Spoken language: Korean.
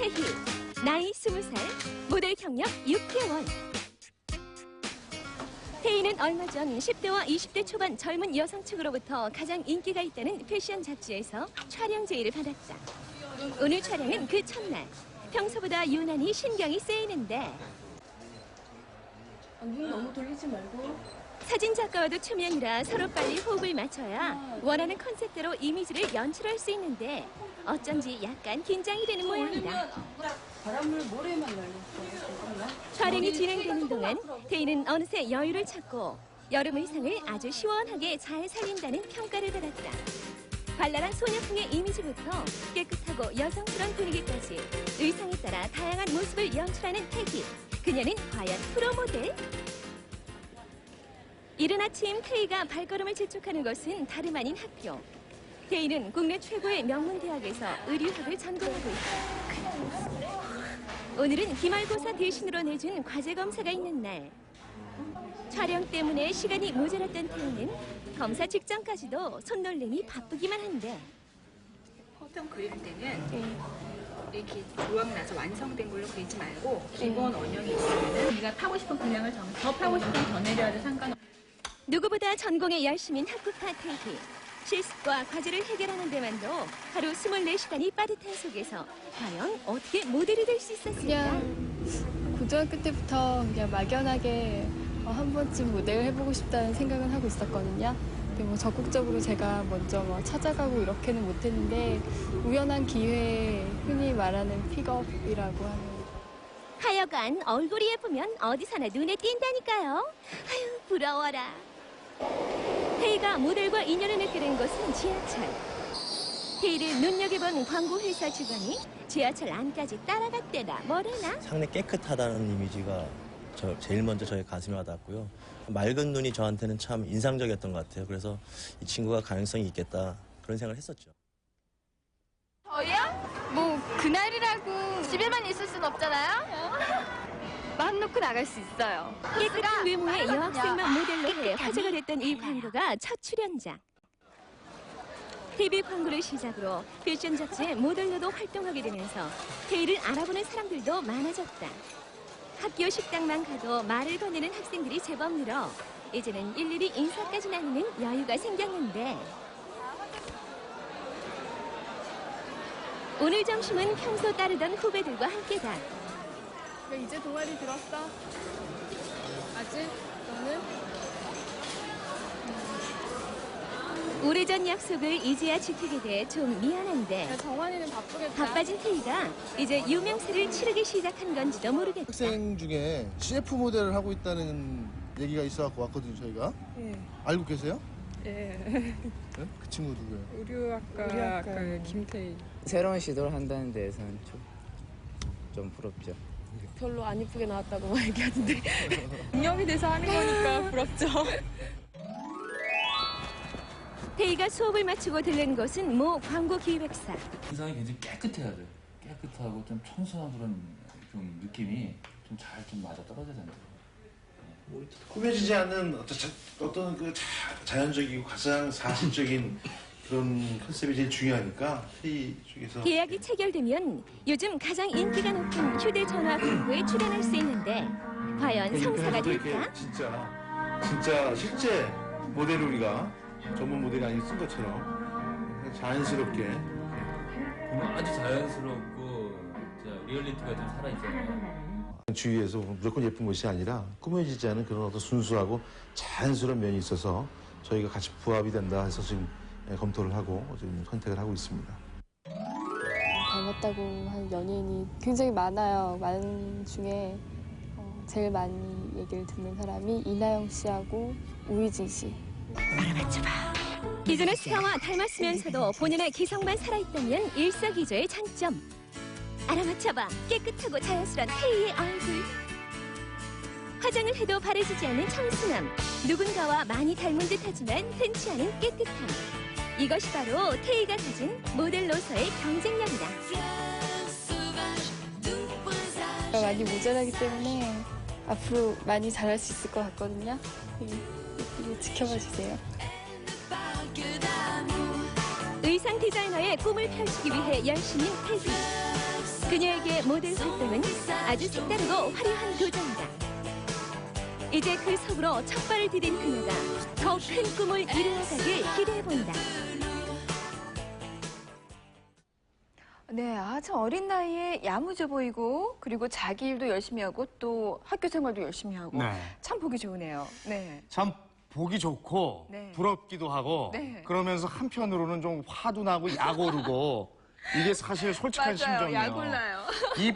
태희. 나이 20살, 모델 경력 6개월. 태희는 얼마 전 10대와 20대 초반 젊은 여성 측으로부터 가장 인기가 있다는 패션 잡지에서 촬영 제의를 받았다. 오늘 촬영은 그 첫날. 평소보다 유난히 신경이 쓰이는데 눈 너무 돌리지 말고. 사진 작가와도 초면이라 서로 빨리 호흡을 맞춰야 원하는 컨셉대로 이미지를 연출할 수 있는데 어쩐지 약간 긴장이 되는 모양이다. 바람을 모래만 날렸어. 잠깐만. 촬영이 진행되는 동안 태희는 어느새 여유를 찾고 여름 의상을 아주 시원하게 잘 살린다는 평가를 받았다. 발랄한 소녀풍의 이미지부터 깨끗하고 여성스러운 분위기까지 의상에 따라 다양한 모습을 연출하는 태희. 그녀는 과연 프로 모델? 이른 아침 태희가 발걸음을 재촉하는 것은 다름 아닌 학교. 태희는 국내 최고의 명문 대학에서 의류학을 전공하고 있다. 오늘은 기말고사 대신으로 내준 과제 검사가 있는 날. 촬영 때문에 시간이 모자랐던 태희는 검사 직전까지도 손놀림이 바쁘기만 한데 커튼 그릴 때는 이렇게 조각 나서 완성된 걸로 그리지 말고 기본 원형이 있으면 네가 파고 싶은 분량을 정, 더 파고 싶으면 더 내려야도 상관없어. 누구보다 전공에 열심인 학구파 태희. 실습과 과제를 해결하는 데만도 하루 24시간이 빠듯한 속에서 과연 어떻게 모델이 될 수 있었을까? 그냥 고등학교 때부터 그냥 막연하게 어, 한 번쯤 모델을 해보고 싶다는 생각은 하고 있었거든요. 근데 뭐 적극적으로 제가 먼저 뭐 찾아가고 이렇게는 못했는데 우연한 기회에 흔히 말하는 픽업이라고 하는 하여간 얼굴이 예쁘면 어디서나 눈에 띈다니까요. 아유 부러워라. 태희가 모델과 인연을 맺게 된 것은 지하철. 태희를 눈여겨본 광고 회사 직원이 지하철 안까지 따라갔대나 뭐래나. 상당히 깨끗하다는 이미지가 저 제일 먼저 저의 가슴에 와닿았고요. 맑은 눈이 저한테는 참 인상적이었던 것 같아요. 그래서 이 친구가 가능성이 있겠다 그런 생각을 했었죠. 저희요? 뭐 그날이라고 집에만 있을 순 없잖아요. 마음 놓고 나갈 수 있어요. 깨끗한 외모의 여학생만 모델로 해 화제가 됐던 이 광고가 첫 출연장. TV 광고를 시작으로 패션 잡지의 모델로도 활동하게 되면서 태희를 알아보는 사람들도 많아졌다. 학교 식당만 가도 말을 건네는 학생들이 제법 늘어 이제는 일일이 인사까지 나누는 여유가 생겼는데 오늘 점심은 평소 따르던 후배들과 함께다. 이제 동아리 들었어? 아직? 너는? 오래전 약속을 이제야 지키게 돼 좀 미안한데 정환이는 바쁘겠다. 바빠진 태희가 이제 유명세를 치르기 시작한 건지도 모르겠다. 학생 중에 CF 모델을 하고 있다는 얘기가 있어갖고 왔거든요, 저희가. 예, 알고 계세요? 예. 네? 그 친구 누구예요? 의류학과, 의류학과. 그 김태희. 새로운 시도를 한다는 데에서는 좀, 좀 부럽죠. 별로 안 이쁘게 나왔다고 막 얘기하던데. 능력이 돼서 하는 거니까 부럽죠. 태희가 수업을 마치고 들른 곳은 모 광고 기획사. 의상이 굉장히 깨끗해야 돼. 깨끗하고 좀 청순한 그런 좀 느낌이 좀 잘 좀 맞아 떨어져야 된다. 꾸며지지 않는 어떤, 자, 어떤 그 자, 자연적이고 가장 사실적인 그런 컨셉이 제일 중요하니까 회의 쪽에서 계약이 체결되면 요즘 가장 인기가 높은 휴대전화 광고에 출연할 수 있는데 과연 성사가 될까? 진짜 진짜 실제 모델을 우리가 전문 모델이 아니고 쓴 것처럼 자연스럽게 아주 자연스럽고 진짜 리얼리티가 좀 살아있잖아요. 주위에서 무조건 예쁜 것이 아니라 꾸며지지 않은 그런 어떤 순수하고 자연스러운 면이 있어서 저희가 같이 부합이 된다 해서 지금 예, 검토를 하고 지금 선택을 하고 있습니다. 닮았다고 하는 연예인이 굉장히 많아요. 많은 중에 어, 제일 많이 얘기를 듣는 사람이 이나영 씨하고 우희진 씨. 기존의 스타와 닮았으면서도 본인의 기성만 살아있다면 일석이조의 장점. 알아맞혀봐 깨끗하고 자연스러운 태희의 얼굴. 화장을 해도 바래지지 않는 청순함. 누군가와 많이 닮은 듯하지만 흔치 않은 깨끗함. 이것이 바로 태희가 가진 모델로서의 경쟁력이다. 제가 많이 모자라기 때문에 앞으로 많이 잘할 수 있을 것 같거든요. 예쁘게 지켜봐 주세요. 의상 디자이너의 꿈을 펼치기 위해 열심인 태희. 그녀에게 모델 활동은 아주 색다르고 화려한 도전이다. 이제 그 속으로 첫 발을 디딘 그녀가 더 큰 꿈을 이루어가길 기대해본다. 네, 아, 참 어린 나이에 야무져 보이고 그리고 자기 일도 열심히 하고 또 학교 생활도 열심히 하고 네. 참 보기 좋으네요. 네. 참 보기 좋고 네. 부럽기도 하고 네. 그러면서 한편으로는 좀 화도 나고 약 오르고 이게 사실 솔직한 맞아요. 심정이에요. 약 올라요. 이